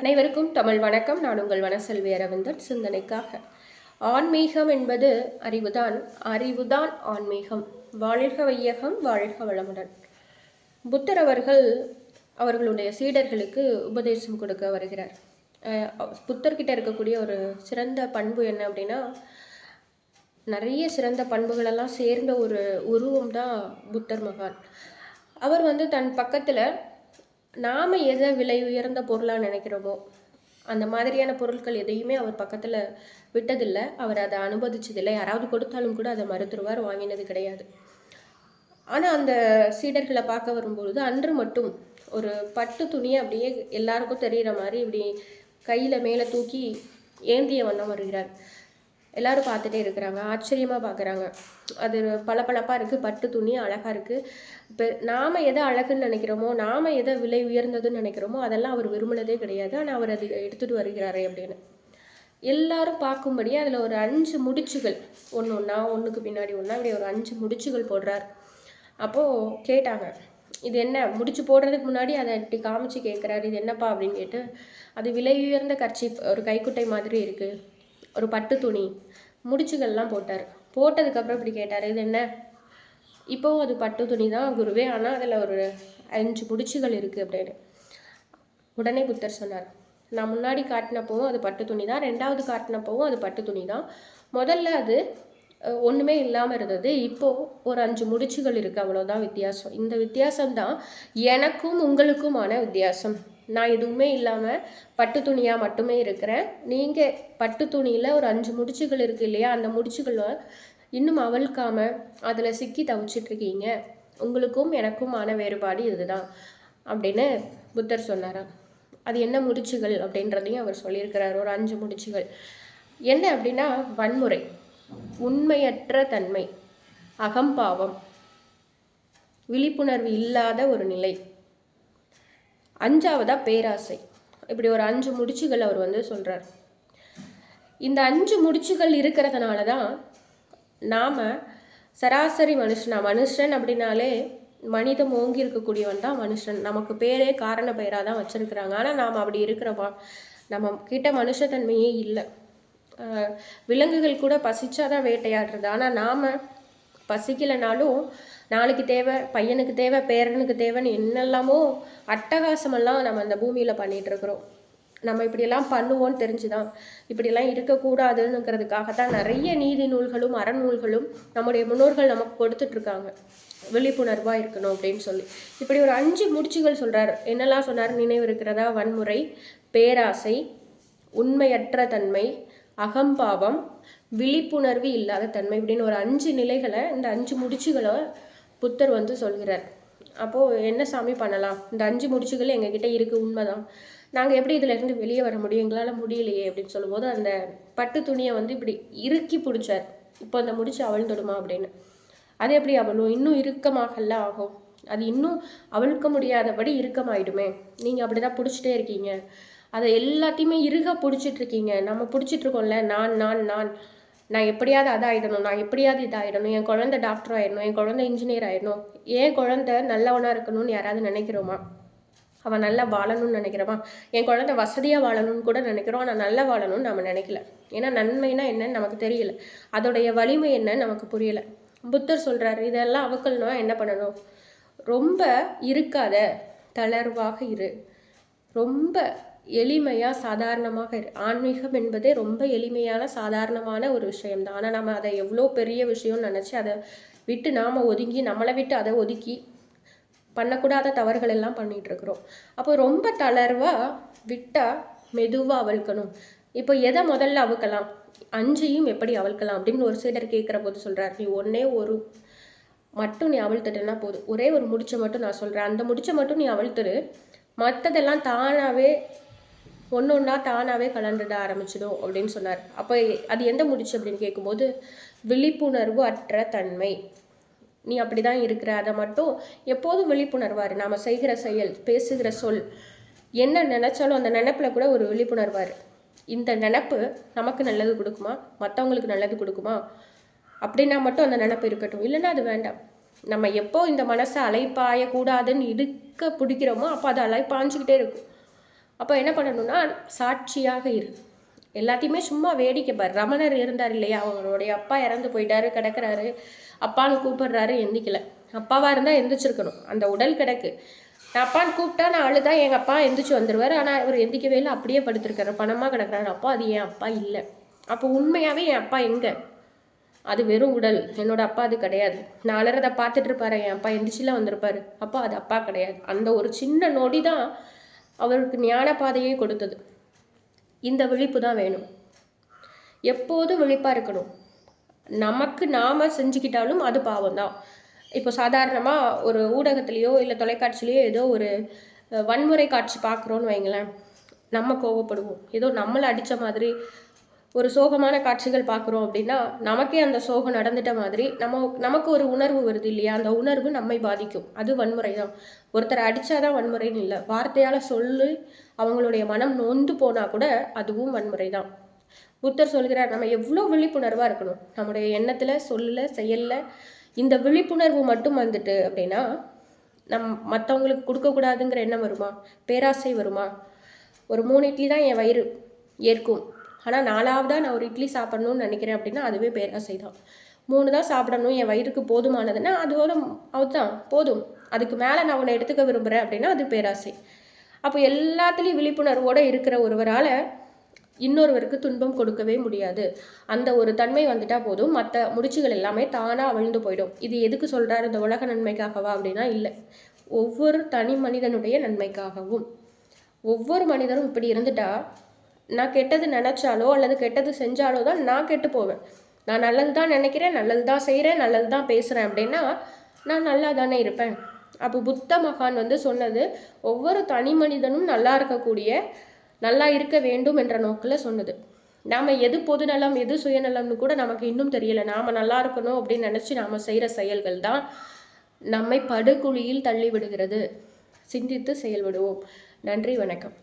அனைவருக்கும் தமிழ் வணக்கம். நான் உங்கள் வனசெல்வி அரவிந்தன். சிந்தனைக்காக. ஆன்மீகம் என்பது அறிவுதான். அறிவுதான் ஆன்மீகம். வாழ்க வையகம் வாழ்க வளமுடன். புத்தர் அவர்கள் அவர்களுடைய சீடர்களுக்கு உபதேசம் கொடுக்க வருகிறார். புத்தர்கிட்ட இருக்கக்கூடிய ஒரு சிறந்த பண்பு என்ன அப்படின்னா நிறைய சிறந்த பண்புகளெல்லாம் சேர்ந்த ஒரு உருவம் தான் புத்தர் மகான். அவர் வந்து தன் பக்கத்தில் நாம் எதை விலை உயர்ந்த பொருளாக நினைக்கிறோமோ அந்த மாதிரியான பொருட்கள் எதையுமே அவர் பக்கத்தில் விட்டதில்லை. அவர் அதை அனுமதிச்சதில்லை. யாராவது கொடுத்தாலும் கூட அதை மறுத்துருவார் வாங்கினது கிடையாது. ஆனால் அந்த சீடர்களை பார்க்க வரும்பொழுது அன்று மட்டும் ஒரு பட்டு துணியை அப்படியே எல்லாருக்கும் தெரிகிற மாதிரி இப்படி கையில் மேலே தூக்கி ஏந்திய வண்ணம் வருகிறார். எல்லாரும் பார்த்துட்டே இருக்கிறாங்க. ஆச்சரியமாக பார்க்குறாங்க. அது பளபளப்பாக இருக்குது பட்டு துணி அழகாக இருக்குது இப்போ நாம் எதை அழகுன்னு நினைக்கிறோமோ நாம் எதை விலை உயர்ந்ததுன்னு நினைக்கிறோமோ அதெல்லாம் அவர் விரும்பினதே கிடையாது. ஆனால் அவர் அது எடுத்துகிட்டு வருகிறாரே அப்படின்னு. எல்லாரும் பார்க்கும்படி அதில் ஒரு அஞ்சு முடிச்சுகள் ஒன்று ஒன்றா ஒன்றுக்கு பின்னாடி ஒன்றா இப்படி ஒரு அஞ்சு முடிச்சுகள் போடுறார். அப்போது கேட்டாங்க இது என்ன? முடிச்சு போடுறதுக்கு முன்னாடி அதை இப்படி காமிச்சு கேட்குறாரு. இது என்னப்பா? அப்படின்னு கேட்டு அது விலை உயர்ந்த கர்ச்சி ஒரு கைக்குட்டை மாதிரி இருக்குது ஒரு பட்டு துணி முடிச்சுகள்லாம் போட்டார். போட்டதுக்கப்புறம் இப்படி கேட்டார் இது என்ன? இப்போவும் அது பட்டு துணி தான் குருவே ஆனால் அதில் ஒரு அஞ்சு முடிச்சுகள் இருக்குது அப்படின்னு. உடனே புத்தர் சொன்னார் நான் முன்னாடி காட்டினப்பவும் அது பட்டு துணி தான் ரெண்டாவது காட்டினப்பவும் அது பட்டு துணி தான். முதல்ல அது ஒன்றுமே இல்லாமல் இருந்தது. இப்போது ஒரு அஞ்சு முடிச்சுகள் இருக்குது அவ்வளோதான் வித்தியாசம். இந்த வித்தியாசம் தான் எனக்கும் உங்களுக்குமான வித்தியாசம். நான் எதுவுமே இல்லாமல் பட்டு துணியாக மட்டுமே இருக்கிறேன். நீங்கள் பட்டு துணியில் ஒரு அஞ்சு முடிச்சுகள் இருக்குது இல்லையா? அந்த முடிச்சுகளை இன்னும் அவழ்க்காம அதில் சிக்கி தவிச்சிட்டு இருக்கீங்க. உங்களுக்கும் எனக்குமான வேறுபாடு இதுதான் அப்படின்னு புத்தர் சொன்னாராம் அது என்ன முடிச்சுகள் அப்படின்றதையும் அவர் சொல்லியிருக்கிறார். ஒரு அஞ்சு முடிச்சுகள். என்ன அப்படின்னா வன்முறை உண்மையற்ற தன்மை அகம்பாவம் விழிப்புணர்வு இல்லாத ஒரு நிலை. அஞ்சாவதா பேராசை. இப்படி ஒரு அஞ்சு முடிச்சுகள் அவர் வந்து சொல்றார். இந்த அஞ்சு முடிச்சுகள் இருக்கிறதுனால தான் நாம் சராசரி மனுஷனா மனுஷன் அப்படின்னாலே மனிதம் ஓங்கி இருக்கக்கூடியவன் தான் மனுஷன். நமக்கு பேரே காரண பெயராக தான் வச்சிருக்கிறாங்க. ஆனால் நாம் அப்படி இருக்கிறோமா நம்ம கிட்ட மனுஷத்தன்மையே இல்லை. விலங்குகள் கூட பசிச்சாதான் வேட்டையாடுறது. ஆனால் நாம் பசிக்கலைனாலும் நாளைக்கு தேவை பையனுக்கு தேவை பேரனுக்கு தேவைன்னு என்னெல்லாமோ அட்டகாசமெல்லாம் நம்ம அந்த பூமியில் பண்ணிட்டு இருக்கிறோம் நம்ம இப்படியெல்லாம் பண்ணுவோம்னு தெரிஞ்சுதான். இப்படியெல்லாம் இருக்கக்கூடாதுங்கிறதுக்காக தான் நிறைய நீதி நூல்களும் அறநூல்களும் நம்முடைய முன்னோர்கள் நமக்கு கொடுத்துட்ருக்காங்க விழிப்புணர்வாக இருக்கணும் அப்படின்னு சொல்லி. இப்படி ஒரு அஞ்சு முடிச்சுகள் சொல்கிறார் என்னெல்லாம் சொன்னார்? நினைவு இருக்கிறதா? வன்முறை பேராசை உண்மையற்ற தன்மை அகம்பாவம் விழிப்புணர்வு இல்லாத தன்மை இப்படின்னு ஒரு அஞ்சு நிலைகளை இந்த அஞ்சு முடிச்சுகளை புத்தர் வந்து சொல்கிறார் அப்போது என்ன சாமி பண்ணலாம்? இந்த அஞ்சு முடிச்சுகள் எங்ககிட்ட இருக்குது உண்மைதான். நாங்கள் எப்படி இதுல இருந்து வெளியே வர முடியும்? எங்களால் முடியலையே அப்படின்னு சொல்லும்போது அந்த பட்டு துணியை வந்து இப்படி இறுக்கி பிடிச்சார். இப்போ அந்த முடிச்சு அவிழ்ந்துடுமா? அப்படின்னு. அது எப்படி அவளும் இன்னும் இறுக்கமாகல ஆகும். அது இன்னும் அவிழ்க்க முடியாதபடி இறுக்கமாயிடுமே. நீங்கள் அப்படி தான் பிடிச்சிட்டே இருக்கீங்க. அதை எல்லாத்தையுமே இறுக பிடிச்சிட்டு இருக்கீங்க. நம்ம பிடிச்சிட்டு இருக்கோம்ல. நான் நான் நான். நான் எப்படியாவது அதாயிடணும் நான் எப்படியாவது இதாயிடணும் என் குழந்தை டாக்டர் ஆயிடணும் என் குழந்தை இன்ஜினியர் ஆயிடணும். என் குழந்தை நல்லவனாக இருக்கணும்னு யாராவது நினைக்கிறோமா? அவன் நல்லா வாழணும்னு நினைக்கிறவா என் குழந்தை வசதியாக வாழணும்னு கூட நினைக்கிறோம் ஆனால் நல்லா வாழணும்னு நம்ம நினைக்கல. ஏன்னா நன்மைனா என்னன்னு நமக்கு தெரியல. அதோடைய வலிமை என்னன்னு நமக்கு புரியல. புத்தர் சொல்கிறாரு இதெல்லாம் அவக்கள்னா என்ன பண்ணணும்? ரொம்ப இருக்காத தளர்வாக இரு. ரொம்ப எளிமையாக சாதாரணமாக இரு ஆன்மீகம் என்பதே ரொம்ப எளிமையான சாதாரணமான ஒரு விஷயம்தான். ஆனால் நம்ம அதை எவ்வளோ பெரிய விஷயம்னு நினச்சி அதை விட்டு நாம் ஒதுங்கி நம்மளை விட்டு அதை ஒதுக்கி பண்ணக்கூடாத தவறுகள் எல்லாம் பண்ணிகிட்ருக்குறோம் அப்போ ரொம்ப தளர்வாக விட்டால் மெதுவாக அவழ்க்கணும். இப்போ எதை முதல்ல அவுக்கலாம் அஞ்சையும் எப்படி அவழ்க்கலாம் அப்படின்னு ஒரு சிலர் கேட்குற போது சொல்கிறார் நீ ஒன்னே ஒரு மட்டும் நீ அவழ்த்துட்டேன்னா போதும். ஒரே ஒரு முடிச்சை மட்டும் நான் சொல்கிறேன் அந்த முடிச்சை மட்டும் நீ அவழ்த்துரு மற்றதெல்லாம் தானாகவே ஒன்று ஒன்றா தானாகவே கலந்துட ஆரம்பிச்சிடும் அப்படின்னு சொன்னார். அப்போ அது எந்த முடிச்சு அப்படின்னு கேட்கும்போது விழிப்புணர்வு அற்ற தன்மை. நீ அப்படி தான் இருக்கிற அதை மட்டும் எப்போதும் விழிப்புணர்வார் நாம் செய்கிற செயல் பேசுகிற சொல் என்ன நினச்சாலும் அந்த நினப்பில் கூட ஒரு விழிப்புணர்வார் இந்த நினப்பு நமக்கு நல்லது கொடுக்குமா? மற்றவங்களுக்கு நல்லது கொடுக்குமா? அப்படின்னா மட்டும் அந்த நினப்பு இருக்கட்டும். இல்லைன்னா அது வேண்டாம். நம்ம எப்போ இந்த மனசை அலைப்பாயக்கூடாதுன்னு இடுக்க பிடிக்கிறோமோ அப்போ அது அலைப்பாஞ்சிக்கிட்டே இருக்கும். அப்போ என்ன பண்ணணும்னா சாட்சியாக இரு. எல்லாத்தையுமே சும்மா வேடிக்கை பாரு. ரமணர் இருந்தார் இல்லையா? அவங்களுடைய அப்பா இறந்து போயிட்டாரு கிடக்கிறாரு. அப்பான்னு கூப்பிடுறாரு எந்திக்கல. அப்பாவாக இருந்தால் எந்திரிச்சிருக்கணும். அந்த உடல் கிடக்கு. நான் அப்பான்னு கூப்பிட்டா நான் அழுதா எங்கள் அப்பா எந்திரிச்சு வந்துடுவார் ஆனால் அவர் எந்திக்கவே இல்லை. அப்படியே படுத்திருக்காரு. பணமாக கிடக்குறாரு. அப்பா அது என் அப்பா இல்லை. அப்போ உண்மையாகவே என் அப்பா எங்கே? அது வெறும் உடல். என்னோட அப்பா அது கிடையாது. நான் அலறதை பார்த்துட்டு இருப்பாரு. என் அப்பா எந்திரிச்சிலாம் வந்திருப்பாரு. அப்பா அது அப்பா கிடையாது. அந்த ஒரு சின்ன நொடி தான் அவருக்கு ஞான பாதையை கொடுத்தது. இந்த விழிப்பு தான் வேணும். எப்போதும் விழிப்பாக இருக்கணும். நமக்கு நாம் செஞ்சுக்கிட்டாலும் அது பாவம் தான் இப்போ சாதாரணமாக ஒரு ஊடகத்துலேயோ இல்லை தொலைக்காட்சியிலையோ ஏதோ ஒரு வன்முறை காட்சி பார்க்குறோன்னு வைங்களேன் நம்ம கோவப்படுவோம். ஏதோ நம்மளை அடித்த மாதிரி ஒரு சோகமான காட்சிகள் பார்க்குறோம் அப்படின்னா நமக்கே அந்த சோகம் நடந்துட்ட மாதிரி நம்ம நமக்கு ஒரு உணர்வு வருது இல்லையா? அந்த உணர்வு நம்மை பாதிக்கும். அது வன்முறை தான் ஒருத்தரை அடித்தாதான் வன்முறைன்னு இல்லை. வார்த்தையால் சொல்லி அவங்களுடைய மனம் நொந்து போனால் கூட அதுவும் வன்முறை தான் புத்தர் சொல்கிறார் நம்ம எவ்வளோ விழிப்புணர்வாக இருக்கணும்? நம்முடைய எண்ணத்தில் சொல்லில் செயலில் இந்த விழிப்புணர்வு மட்டும் வந்துட்டு அப்படின்னா நம் மற்றவங்களுக்கு கொடுக்கக்கூடாதுங்கிற எண்ணம் வருமா? பேராசை வருமா? ஒரு மூணு இட்லி தான் என் வயிறு ஏற்கும். ஆனால் நாலாவதாக நான் ஒரு இட்லி சாப்பிட்ணுன்னு நினைக்கிறேன் அப்படின்னா அதுவே பேராசை தான் மூணு தான் சாப்பிடணும் என் வயிறுக்கு போதுமானதுன்னா அதோட அதுதான் போதும். அதுக்கு மேலே நான் உன்னை எடுத்துக்க விரும்புகிறேன் அப்படின்னா அது பேராசை. அப்போ எல்லாத்துலேயும் விழிப்புணர்வோடு இருக்கிற ஒருவரால் இன்னொருவருக்கு துன்பம் கொடுக்கவே முடியாது. அந்த ஒரு தன்மை வந்துட்டால் போதும். மற்ற முடிச்சுகள் எல்லாமே தானாக அவிழ்ந்து போயிடும். இது எதுக்கு சொல்கிறார் இந்த உலக நன்மைக்காகவா அப்படின்னா இல்லை. ஒவ்வொரு தனி மனிதனுடைய நன்மைக்காகவும். ஒவ்வொரு மனிதரும் இப்படி இருந்துட்டா நான் கெட்டது நினச்சாலோ அல்லது கெட்டது செஞ்சாலோ தான் நான் கெட்டு போவேன். நான் நல்லது தான் நினைக்கிறேன் நல்லது தான் செய்கிறேன் நல்லது தான் பேசுகிறேன் அப்படின்னா நான் நல்லா தானே இருப்பேன். அப்போ புத்த மகான் வந்து சொன்னது ஒவ்வொரு தனி மனிதனும் நல்லா இருக்கக்கூடிய நல்லா இருக்க வேண்டும் என்ற நோக்கில் சொன்னது. நாம் எது பொதுநலம் எது சுயநலம்னு கூட நமக்கு இன்னும் தெரியலை. நாம் நல்லா இருக்கணும் அப்படின்னு நினச்சி நாம் செய்கிற செயல்கள் தான் நம்மை படுகுழியில் தள்ளி விடுகிறது. சிந்தித்து செயல்படுவோம். நன்றி வணக்கம்.